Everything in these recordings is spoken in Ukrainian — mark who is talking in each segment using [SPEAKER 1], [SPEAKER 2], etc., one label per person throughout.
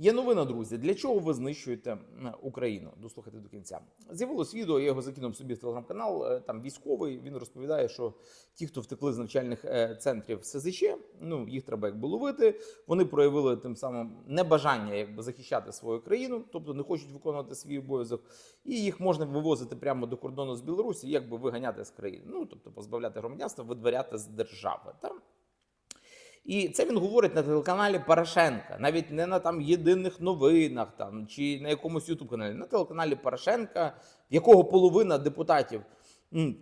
[SPEAKER 1] Є новина, друзі. Для чого ви знищуєте Україну? Дослухайте до кінця. З'явилось відео, я його закинув собі в телеграм-канал. е, Там військовий. Він розповідає, що ті, хто втекли з навчальних е, центрів СЗЧ, ну їх треба якби ловити. Вони проявили тим самим небажання якби захищати свою країну, тобто не хочуть виконувати свій обов'язок, і їх можна вивозити прямо до кордону з Білорусі, якби виганяти з країни. Ну тобто позбавляти громадянства, видворяти з держави. Там і це він говорить на телеканалі Порошенка, навіть не на там єдиних новинах там чи на якомусь ютуб каналі, на телеканалі Порошенка, якого половина депутатів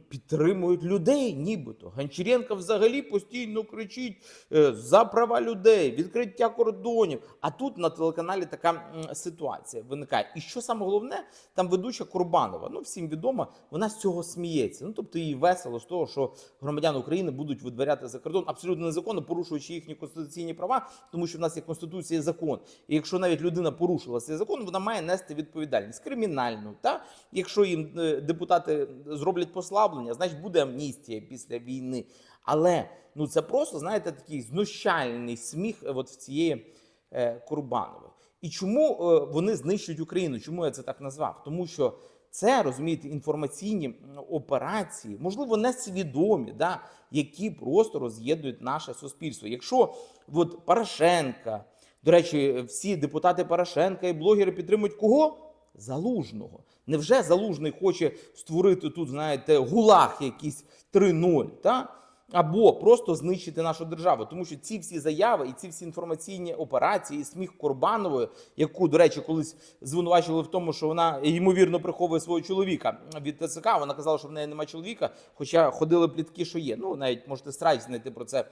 [SPEAKER 1] підтримують людей, нібито. Гончаренко взагалі постійно кричить е, за права людей, відкриття кордонів. А тут на телеканалі така ситуація виникає. І що саме головне, там ведуча Курбанова. Ну всім відомо, вона з цього сміється. Ну тобто їй весело з того, що громадяни України будуть видворяти за кордон абсолютно незаконно, порушуючи їхні конституційні права, тому що в нас є конституція і закон. І якщо навіть людина порушила цей закон, вона має нести відповідальність кримінальну. Та якщо їм е, депутати зроблять послаблення, значить буде амністія після війни. Але ну це просто знаєте такий знущальний сміх е, от в цієї е, Курбанової. І чому е, вони знищують Україну? Чому я це так назвав? Тому що це розумієте інформаційні операції, можливо, несвідомі, да, які просто роз'єднують наше суспільство. Якщо от Порошенка, до речі, всі депутати Порошенка і блогери підтримують кого? Залужного. Невже Залужний хоче створити тут, знаєте, гулаг якийсь 3-0, та? або просто знищити нашу державу? Тому що ці всі заяви і ці всі інформаційні операції, сміх Корбанової, яку, до речі, колись звинувачували в тому, що вона ймовірно приховує свого чоловіка від ТЦК. Вона казала, що в неї немає чоловіка, хоча ходили плітки, що є. Ну, навіть можете страйк знайти про це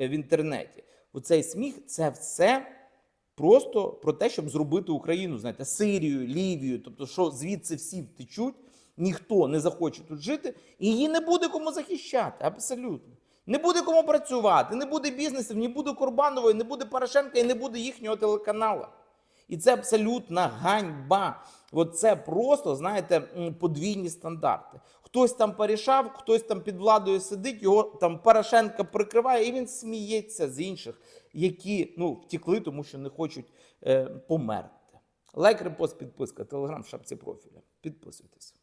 [SPEAKER 1] е, в інтернеті. Оцей сміх це все просто про те, щоб зробити Україну, знаєте, Сирію, Лівію, тобто, що звідси всі втечуть, ніхто не захоче тут жити, і її не буде кому захищати. Абсолютно. Не буде кому працювати, не буде бізнесів, не буде Курбанової, не буде Порошенка і не буде їхнього телеканалу. І це абсолютна ганьба. От це просто, знаєте, подвійні стандарти. Хтось там порішав, хтось там під владою сидить, його там Порошенко прикриває, і він сміється з інших, які ну, втекли, тому що не хочуть е, померти. Лайк, репост, підписка, телеграм в шапці профіля. Підписуйтесь.